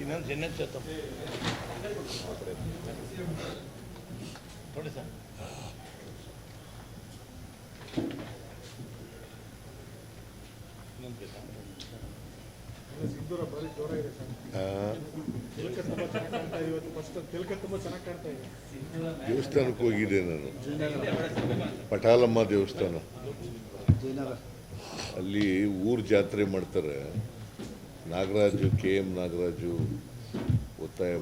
ಇನ್ನೊಂದು ಜನ ಚೇತ ನೋಡಿ ಸರ್ ಇನ್ನೊಂದು ದೇವಸ್ಥಾನಕ್ಕೆ ಹೋಗಿದ್ದೆ ನಾನು. ಪಟಾಲಮ್ಮ ದೇವಸ್ಥಾನ. ಅಲ್ಲಿ ಊರ್ ಜಾತ್ರೆ ಮಾಡ್ತಾರೆ. ನಾಗರಾಜು, ಕೆ ಎಂ ನಾಗರಾಜು ಒತ್ತಾಯ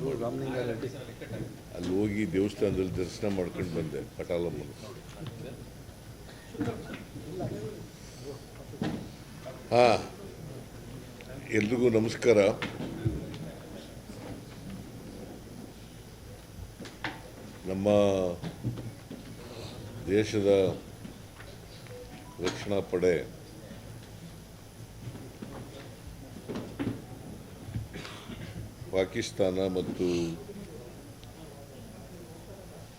ಅಲ್ಲಿ ಹೋಗಿ ದೇವಸ್ಥಾನದಲ್ಲಿ ದರ್ಶನ ಮಾಡ್ಕೊಂಡು ಬಂದೆ ಪಟಾಲಮ್ಮನ. ಹಾ. ಎಲ್ರಿಗೂ ನಮಸ್ಕಾರ. ನಮ್ಮ ದೇಶದ ರಕ್ಷಣಾ ಪಡೆ ಪಾಕಿಸ್ತಾನ ಮತ್ತು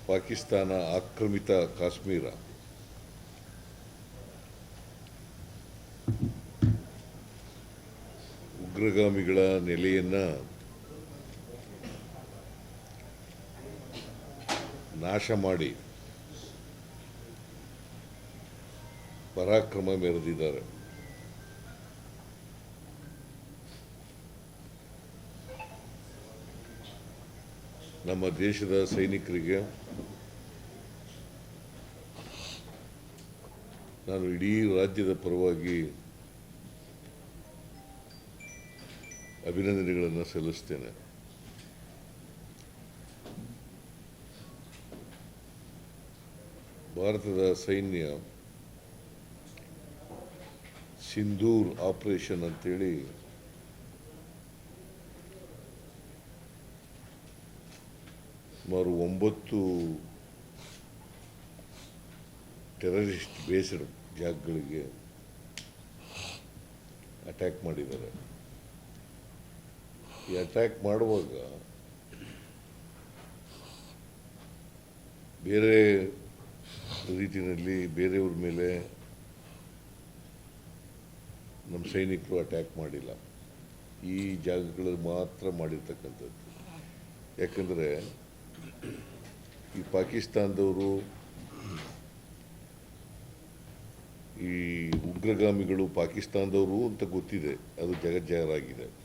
ಪಾಕಿಸ್ತಾನ ಆಕ್ರಮಿತ ಕಾಶ್ಮೀರ. ಉಗ್ರಗಾಮಿಗಳ ನೆಲೆಯನ್ನ ನಾಶ ಮಾಡಿ ಪರಾಕ್ರಮ ಮೆರೆದಿದ್ದಾರೆ. ನಮ್ಮ ದೇಶದ ಸೈನಿಕರಿಗೆ ನಾನು ಇಡೀ ರಾಜ್ಯದ ಪರವಾಗಿ ಅಭಿನಂದನೆಗಳನ್ನು ಸಲ್ಲಿಸ್ತೇನೆ. ಭಾರತದ ಸೈನ್ಯ ಸಿಂಧೂರ್ ಆಪರೇಷನ್ ಅಂತೇಳಿ ಸುಮಾರು ಒಂಬತ್ತು ಟೆರರಿಸ್ಟ್ ಬೇಸ್ಡ್ ಜಾಗಗಳಿಗೆ ಅಟ್ಯಾಕ್ ಮಾಡಿದ್ದಾರೆ. ಈ ಅಟ್ಯಾಕ್ ಮಾಡುವಾಗ ಬೇರೆ ರೀತಿಯಲ್ಲಿ ಬೇರೆಯವ್ರ ಮೇಲೆ ನಮ್ಮ ಸೈನಿಕರು ಅಟ್ಯಾಕ್ ಮಾಡಿಲ್ಲ. ಈ ಜಾಗಗಳಲ್ಲಿ ಮಾತ್ರ ಮಾಡಿರ್ತಕ್ಕಂಥದ್ದು. ಯಾಕಂದರೆ ಈ ಪಾಕಿಸ್ತಾನದವರು ಈ ಉಗ್ರಗಾಮಿಗಳು ಪಾಕಿಸ್ತಾನದವರು ಅಂತ ಗೊತ್ತಿದೆ. ಅದು ಜಗಜ್ಜಾಹರಾಗಿದೆ.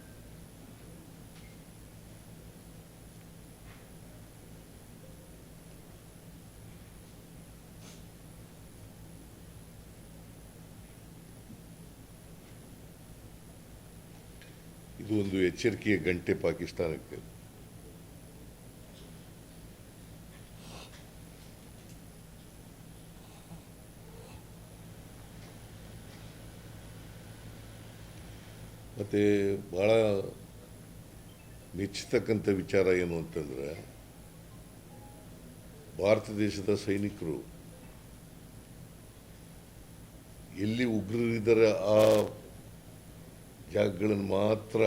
ಇದು ಒಂದು ಎಚ್ಚರಿಕೆಯ ಗಂಟೆ ಪಾಕಿಸ್ತಾನಕ್ಕೆ. ಮತ್ತು ಭಾಳ ಮೆಚ್ಚತಕ್ಕಂಥ ವಿಚಾರ ಏನು ಅಂತಂದರೆ, ಭಾರತ ದೇಶದ ಸೈನಿಕರು ಎಲ್ಲಿ ಉಗ್ರರಿದ್ದಾರೆ ಆ ಜಾಗಗಳನ್ನು ಮಾತ್ರ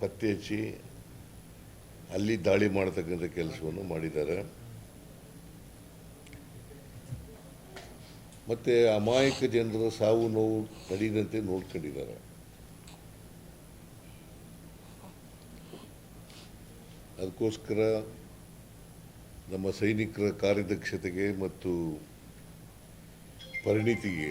ಪತ್ತೆ ಹಚ್ಚಿ ಅಲ್ಲಿ ದಾಳಿ ಮಾಡತಕ್ಕಂಥ ಕೆಲಸವನ್ನು ಮಾಡಿದ್ದಾರೆ. ಮತ್ತು ಅಮಾಯಕ ಜನರ ಸಾವು ನೋವು ನಡೆಯದಂತೆ ನೋಡ್ಕೊಂಡಿದ್ದಾರೆ. ಅದಕ್ಕೋಸ್ಕರ ನಮ್ಮ ಸೈನಿಕರ ಕಾರ್ಯದಕ್ಷತೆಗೆ ಮತ್ತು ಪರಿಣಿತಿಗೆ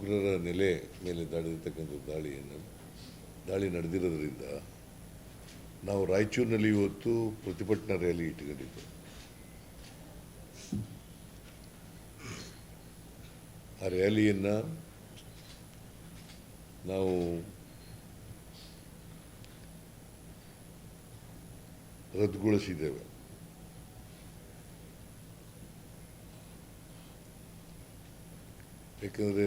ಉಗ್ರರ ನೆಲೆ ಮೇಲೆ ನಡೆದಿರ್ತಕ್ಕಂಥ ದಾಳಿಯನ್ನು, ದಾಳಿ ನಡೆದಿರೋದ್ರಿಂದ ನಾವು ರಾಯಚೂರಿನಲ್ಲಿ ಇವತ್ತು ಪ್ರತಿಭಟನಾ ರ್ಯಾಲಿ ಇಟ್ಕೊಂಡಿದ್ದು ಆ ರ್ಯಾಲಿಯನ್ನು ನಾವು ರದ್ದುಗೊಳಿಸಿದ್ದೇವೆ. ಯಾಕಂದರೆ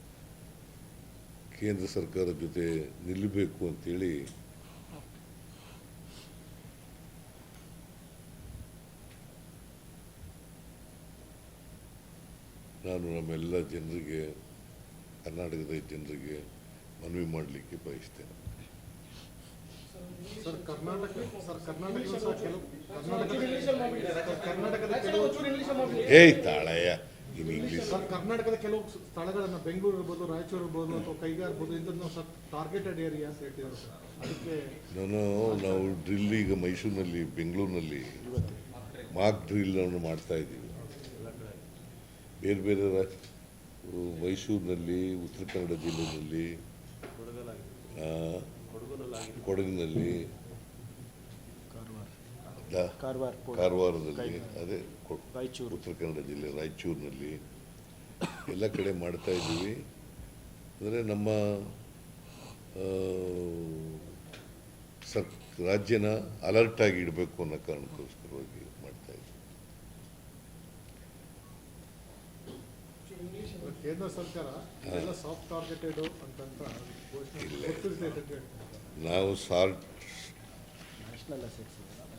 ಕೇಂದ್ರ ಸರ್ಕಾರದ ಜೊತೆ ನಿಲ್ಲಬೇಕು ಅಂತೇಳಿ ನಾನು ನಮ್ಮೆಲ್ಲ ಜನರಿಗೆ ಕರ್ನಾಟಕದ ಜನರಿಗೆ ಮನವಿ ಮಾಡಲಿಕ್ಕೆ ಬಯಸ್ತೇನೆ. ಸರ್ ಕರ್ನಾಟಕ ಸರ್ ಕರ್ನಾಟಕ ಸಹ ಕೆಲವು ಕರ್ನಾಟಕದ ಕರ್ನಾಟಕದ ಕೆಲವು ಏಯ್ ತಾಳಯ್ಯ. ಸರ್ ಕರ್ನಾಟಕದ ಕೆಲವು ಸ್ಥಳಗಳನ್ನು ಬೆಂಗಳೂರು ಇರ್ಬೋದು ರಾಯಚೂರು ಇರ್ಬೋದು ಅಥವಾ ಕೈಗಾರ ಇರ್ಬೋದು ಇಂಥದ್ದು ಸರ್ ಟಾರ್ಗೆಟೆಡ್ ಏರಿಯಾ ಅಂತ ಹೇಳ್ತಿದ್ದಾರೆ ಸರ್. ಅದಕ್ಕೆ ನಾನು ನಾವು ಡ್ರಿಲ್ ಈಗ ಮೈಸೂರಿನಲ್ಲಿ ಬೆಂಗಳೂರಿನಲ್ಲಿ ಮಾಕ್ ಡ್ರಿಲ್ ಅನ್ನು ಮಾಡ್ತಾ ಇದ್ದೀವಿ. ಬೇರೆ ಬೇರೆ ಮೈಸೂರಿನಲ್ಲಿ ಉತ್ತರ ಕನ್ನಡ ಜಿಲ್ಲೆಯಲ್ಲಿ ಕೊಡಗಿನಲ್ಲಿ ಕಾರವಾರದಲ್ಲಿ ಅದೇ ಕೊ- ರಾಯಚೂರು. ಉತ್ತರ ಕನ್ನಡ ಜಿಲ್ಲೆ ರಾಯಚೂರಿನಲ್ಲಿ ಎಲ್ಲ ಕಡೆ ಮಾಡ್ತಾ ಇದ್ದೀವಿ. ಅಂದರೆ ನಮ್ಮ ಸರ್ ರಾಜ್ಯನ ಅಲರ್ಟ್ ಆಗಿ ಇಡಬೇಕು ಅನ್ನೋ ಕಾರಣಕ್ಕೋಸ್ಕರವಾಗಿ ಮಾಡ್ತಾ ಇದ್ದೀವಿ. ಕೇಂದ್ರ ಸರ್ಕಾರ ಸಾಫ್ಟ್ ಟಾರ್ಗೆಟೆಡ್ ಅಂತ ನಾವು sort national assets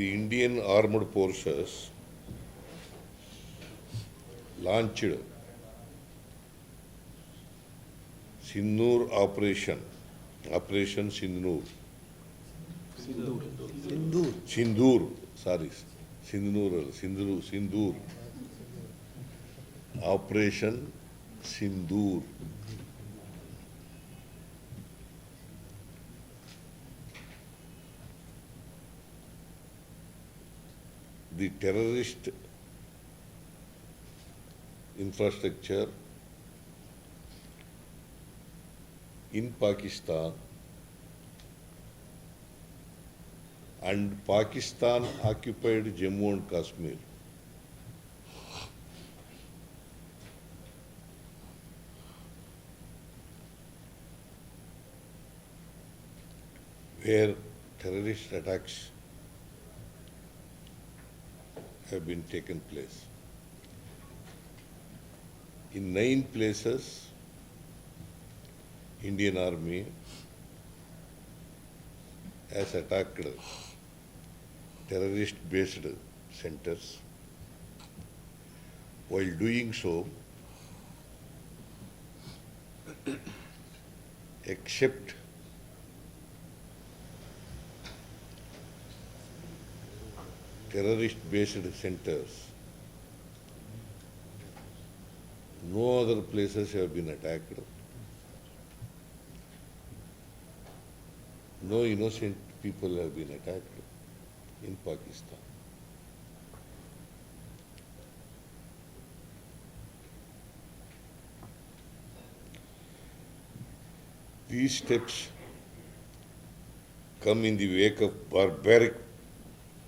the Indian Armed Forces launched Sindoor operation, Operation Sindoor. Sindoor. Sindoor. Sindoor. Sorry, Sindoor. Sindoor. Sindoor. Operation Sindoor. The terrorist infrastructure in Pakistan and Pakistan occupied Jammu and Kashmir. Where terrorist attacks have been taken place. In nine places, Indian Army has attacked terrorist-based centers. While doing so, except terrorist-based centers, no other places have been attacked. No innocent people have been attacked in Pakistan. These steps come in the wake of barbaric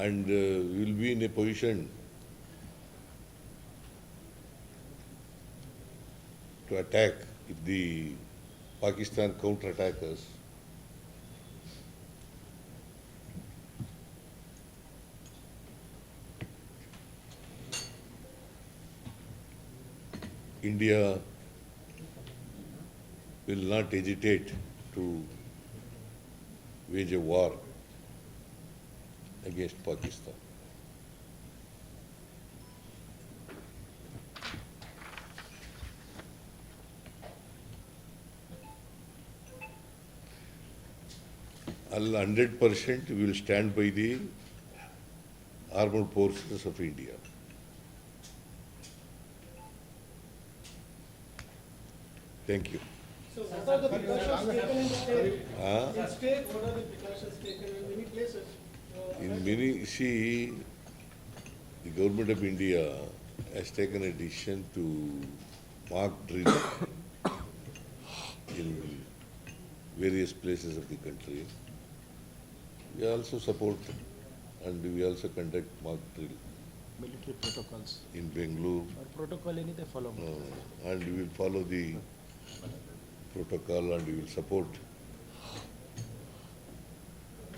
And uh, we will be in a position to attack if the Pakistan counter-attack us. India will not hesitate to wage a war against Pakistan. 100% will stand by the armed forces of India. Thank you. So what are the precautions taken in the state? Huh? In state, what are the in many, see, the government of India has taken a decision to mark drill in various places of the country. We also support and we also conduct mock drill. Military protocols. In Bengaluru. Or protocol any they follow. Uh, and we will follow the protocol and we will support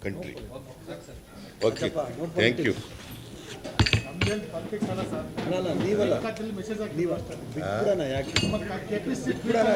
country. Okay, thank you. ನಮ್ದೇನು politics ಅಲ್ಲ sir ಅಲ್ಲ ನೀವಲ್ಲ message ಹಾಕಿ ನೀವ ಬಿಟ್ಬಿಡೋಣ ಯಾಕೆ ನಮ್ಮ KPC ಬಿಟ್ಬಿಡೋಣ